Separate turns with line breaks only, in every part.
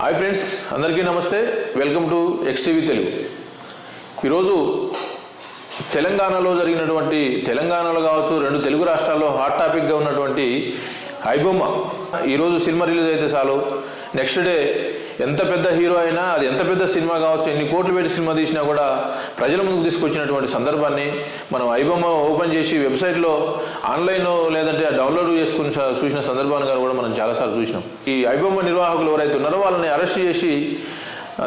Hi friends అందరికీ నమస్తే. Welcome to ఎక్స్టీవీ Telugu ఈరోజు తెలంగాణలో జరిగినటువంటి తెలంగాణలో కావచ్చు రెండు తెలుగు రాష్ట్రాల్లో హాట్ టాపిక్గా ఉన్నటువంటి ఐబొమ్మ ఈరోజు సినిమా రిలీజ్ అయితే చాలు. నెక్స్ట్ డే ఎంత పెద్ద హీరో అయినా అది ఎంత పెద్ద సినిమా కావచ్చు ఎన్ని కోట్లు పెట్టి సినిమా తీసినా కూడా ప్రజల ముందుకు తీసుకొచ్చినటువంటి సందర్భాన్ని మనం ఐబొమ్మ ఓపెన్ చేసి వెబ్సైట్లో ఆన్లైన్లో లేదంటే డౌన్లోడ్ చేసుకుని చూసిన సందర్భాన్ని కూడా మనం చాలాసార్లు చూసినాం. ఈ ఐబొమ్మ నిర్వాహకులు ఎవరైతే ఉన్నారో వాళ్ళని అరెస్ట్ చేసి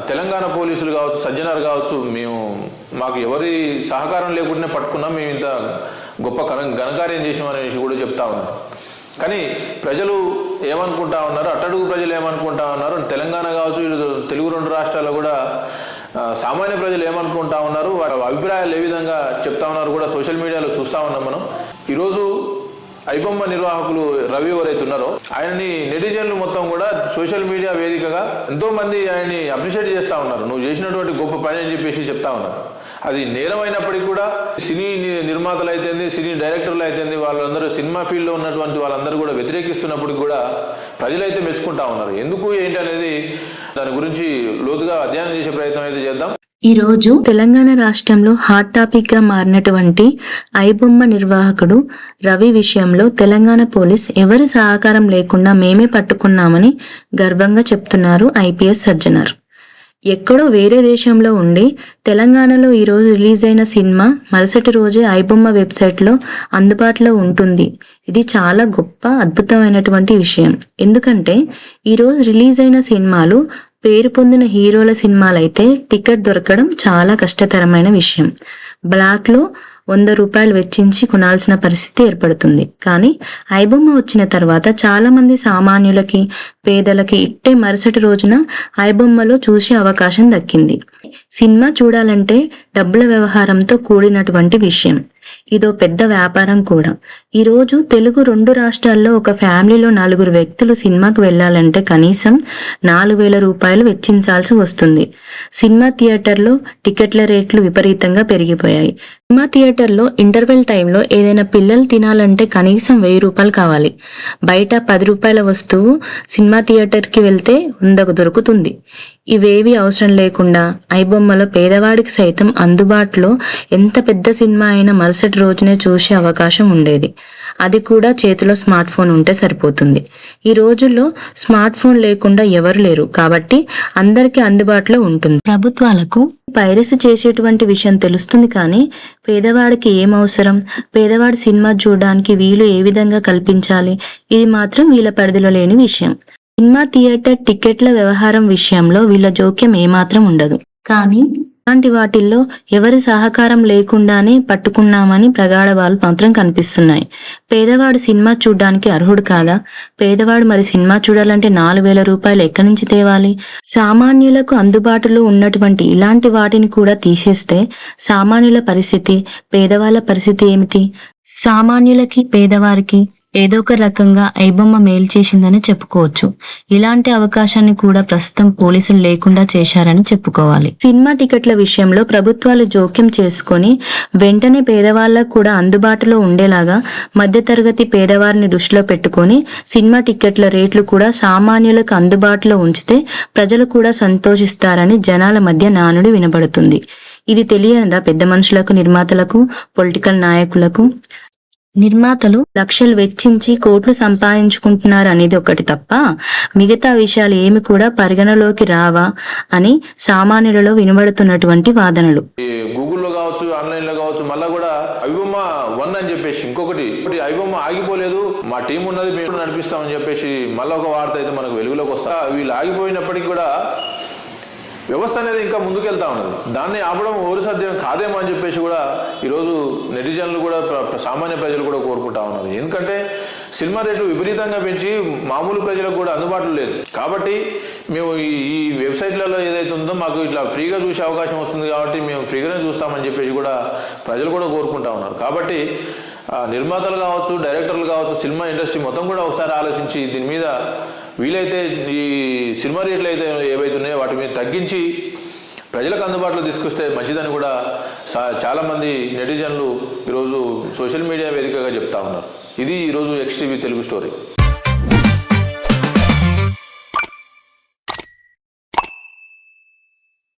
తెలంగాణ పోలీసులు కావచ్చు సజ్జనార్ కావచ్చు మేము మాకు ఎవరి సహకారం లేకుండానే పట్టుకున్నాం మేము ఇంత గొప్ప ఘన ఘనకార్యం చేసినామనే అనేసి కూడా చెప్తా ఉన్నాం. కానీ ప్రజలు ఏమనుకుంటా ఉన్నారు? అట్టడుగు ప్రజలు ఏమనుకుంటా ఉన్నారు? తెలంగాణ కావచ్చు తెలుగు రెండు రాష్ట్రాల్లో కూడా సామాన్య ప్రజలు ఏమనుకుంటా ఉన్నారు? వారి అభిప్రాయాలు ఏ విధంగా చెప్తా ఉన్నారు కూడా సోషల్ మీడియాలో చూస్తా ఉన్నాం మనం. ఈరోజు ఐబొమ్మ నిర్వాహకులు రవి ఎవరైతే ఉన్నారో ఆయనని నెటిజన్లు మొత్తం కూడా సోషల్ మీడియా వేదికగా ఎంతో మంది ఆయన్ని అప్రిషియేట్ చేస్తా ఉన్నారు. నువ్వు చేసినటువంటి గొప్ప పని అని చెప్పేసి చెప్తా ఉన్నారు. అది నేరమైనప్పటికీ కూడా సినీ నిర్మాతలు అయితేంది సినీ డైరెక్టర్లు అయితేంది వాళ్ళందరూ సినిమా ఫీల్డ్లో ఉన్నటువంటి వాళ్ళందరూ కూడా వ్యతిరేకిస్తున్నప్పుడు కూడా ప్రజలైతే మెచ్చుకుంటా ఉన్నారు. ఎందుకు ఏంటి అనేది దాని గురించి లోతుగా అధ్యయనం చేసే ప్రయత్నం అయితే చేద్దాం.
ఈ రోజు తెలంగాణ రాష్ట్రంలో హాట్ టాపిక్గా మారినటువంటి ఐబొమ్మ నిర్వాహకుడు రవి విషయంలో తెలంగాణ పోలీస్ ఎవరి సహకారం లేకుండా మేమే పట్టుకున్నామని గర్వంగా చెప్తున్నారు ఐపీఎస్ సజ్జనర్. ఎక్కడో వేరే దేశంలో ఉండి తెలంగాణలో ఈరోజు రిలీజ్ అయిన సినిమా మరుసటి రోజే ఐబొమ్మ వెబ్సైట్లో అందుబాటులో ఉంటుంది. ఇది చాలా గొప్ప అద్భుతమైనటువంటి విషయం. ఎందుకంటే ఈరోజు రిలీజ్ అయిన సినిమాలు పేరు పొందిన హీరోల సినిమాలైతే టికెట్ దొరకడం చాలా కష్టతరమైన విషయం. బ్లాక్లో వంద రూపాయలు వెచ్చించి కొనాల్సిన పరిస్థితి ఏర్పడుతుంది. కానీ ఐబొమ్మ వచ్చిన తర్వాత చాలామంది సామాన్యులకి పేదలకి ఇట్టే మరుసటి రోజున ఐబొమ్మలో చూసే అవకాశం దక్కింది. సినిమా చూడాలంటే డబ్బుల వ్యవహారంతో కూడినటువంటి విషయం. ఇదో పెద్ద వ్యాపారం కూడా. ఈ రోజు తెలుగు రెండు రాష్ట్రాల్లో ఒక ఫ్యామిలీలో నలుగురు వ్యక్తులు సినిమాకు వెళ్ళాలంటే కనీసం నాలుగు వేల రూపాయలు వెచ్చించాల్సి వస్తుంది. సినిమా థియేటర్లో టికెట్ల రేట్లు విపరీతంగా పెరిగిపోయాయి. సినిమా థియేటర్లో ఇంటర్వెల్ టైంలో ఏదైనా పిల్లలు తినాలంటే కనీసం వెయ్యి రూపాయలు కావాలి. బయట పది రూపాయల వస్తువు సినిమా థియేటర్కి వెళ్తే వందకు దొరుకుతుంది. ఇవేవి అవసరం లేకుండా ఐబొమ్మలో పేదవాడికి సైతం అందుబాటులో ఎంత పెద్ద సినిమా అయినా మరుసటి రోజునే చూసే అవకాశం ఉండేది. అది కూడా చేతిలో స్మార్ట్ ఫోన్ ఉంటే సరిపోతుంది. ఈ రోజుల్లో స్మార్ట్ ఫోన్ లేకుండా ఎవరు లేరు. కాబట్టి అందరికీ అందుబాటులో ఉంటుంది. ప్రభుత్వాలకు పైరసీ చేసేటువంటి విషయం తెలుస్తుంది కానీ పేదవాడికి ఏం అవసరం? పేదవాడి సినిమా చూడడానికి వీలు ఏ విధంగా కల్పించాలి? ఇది మాత్రం వీళ్ళ పరిధిలో లేని విషయం. సినిమా థియేటర్ టికెట్ల వ్యవహారం విషయంలో వీళ్ళ జోక్యం ఏమాత్రం ఉండదు. కానీ అలాంటి వాటిల్లో ఎవరి సహకారం లేకుండానే పట్టుకున్నామని ప్రగాఢవాళ్ళు మాత్రం కనిపిస్తున్నాయి. పేదవాడు సినిమా చూడ్డానికి అర్హుడు కాదా? పేదవాడు మరి సినిమా చూడాలంటే నాలుగు వేల రూపాయలు ఎక్కడి నుంచి తేవాలి? సామాన్యులకు అందుబాటులో ఉన్నటువంటి ఇలాంటి వాటిని కూడా తీసేస్తే సామాన్యుల పరిస్థితి పేదవాళ్ళ పరిస్థితి ఏమిటి? సామాన్యులకి పేదవారికి ఏదో ఒక రకంగా ఐబొమ్మ మేలు చేసిందని చెప్పుకోవచ్చు. ఇలాంటి అవకాశాన్ని కూడా ప్రస్తుతం పోలీసులు లేకుండా చేశారని చెప్పుకోవాలి. సినిమా టికెట్ల విషయంలో ప్రభుత్వాలు జోక్యం చేసుకొని వెంటనే పేదవాళ్ళకు కూడా అందుబాటులో ఉండేలాగా మధ్యతరగతి పేదవారిని దృష్టిలో పెట్టుకొని సినిమా టికెట్ల రేట్లు కూడా సామాన్యులకు అందుబాటులో ఉంచితే ప్రజలు కూడా సంతోషిస్తారని జనాల మధ్య నానుడి వినబడుతుంది. ఇది తెలియనిదా పెద్ద మనుషులకు నిర్మాతలకు పొలిటికల్ నాయకులకు? నిర్మాతలు లక్షలు వెచ్చించి కోట్లు సంపాదించుకుంటున్నారు అనేది ఒకటి తప్ప మిగతా విషయాలు ఏమి కూడా పరిగణలోకి రావా అని సామాన్యులలో వినబడుతున్నటువంటి వాదనలు.
గూగుల్లో కావచ్చు ఆన్లైన్లో కావచ్చు మళ్ళీ కూడా ఐబొమ్మ వన్ అని చెప్పేసి ఇంకొకటి ఇప్పుడు ఐబొమ్మ ఆగిపోలేదు మా టీం ఉన్నది మేము నడిపిస్తామని చెప్పేసి మళ్ళీ ఒక వార్త అయితే మనకు వెలుగులోకి వస్తా వీళ్ళు ఆగిపోయినప్పటికీ కూడా వ్యవస్థ అనేది ఇంకా ముందుకెళ్తా ఉన్నది. దాన్ని ఆపడం ఎవరు సాధ్యం కాదేమో అని చెప్పేసి కూడా ఈరోజు నెటిజన్లు కూడా సామాన్య ప్రజలు కూడా కోరుకుంటా ఉన్నారు. ఎందుకంటే సినిమా రేట్లు విపరీతంగా పెంచి మామూలు ప్రజలకు కూడా అందుబాటులో లేదు. కాబట్టి మేము ఈ ఈ వెబ్సైట్లలో ఏదైతే ఉందో మాకు ఇట్లా ఫ్రీగా చూసే అవకాశం వస్తుంది కాబట్టి మేము ఫ్రీగానే చూస్తామని చెప్పేసి కూడా ప్రజలు కూడా కోరుకుంటా ఉన్నారు. కాబట్టి ఆ, నిర్మాతలు కావచ్చు డైరెక్టర్లు కావచ్చు సినిమా ఇండస్ట్రీ మొత్తం కూడా ఒకసారి ఆలోచించి దీని మీద వీలైతే ఈ సినిమా రేట్లు అయితే ఏవైతే ఉన్నాయో వాటి మీద తగ్గించి ప్రజలకు అందుబాటులో తీసుకొస్తే మంచిదని కూడా సా- చాలామంది నెటిజన్లు ఈరోజు సోషల్ మీడియా వేదికగా చెప్తా ఉన్నారు. ఇది ఈరోజు ఎక్స్టీవీ తెలుగు స్టోరీ.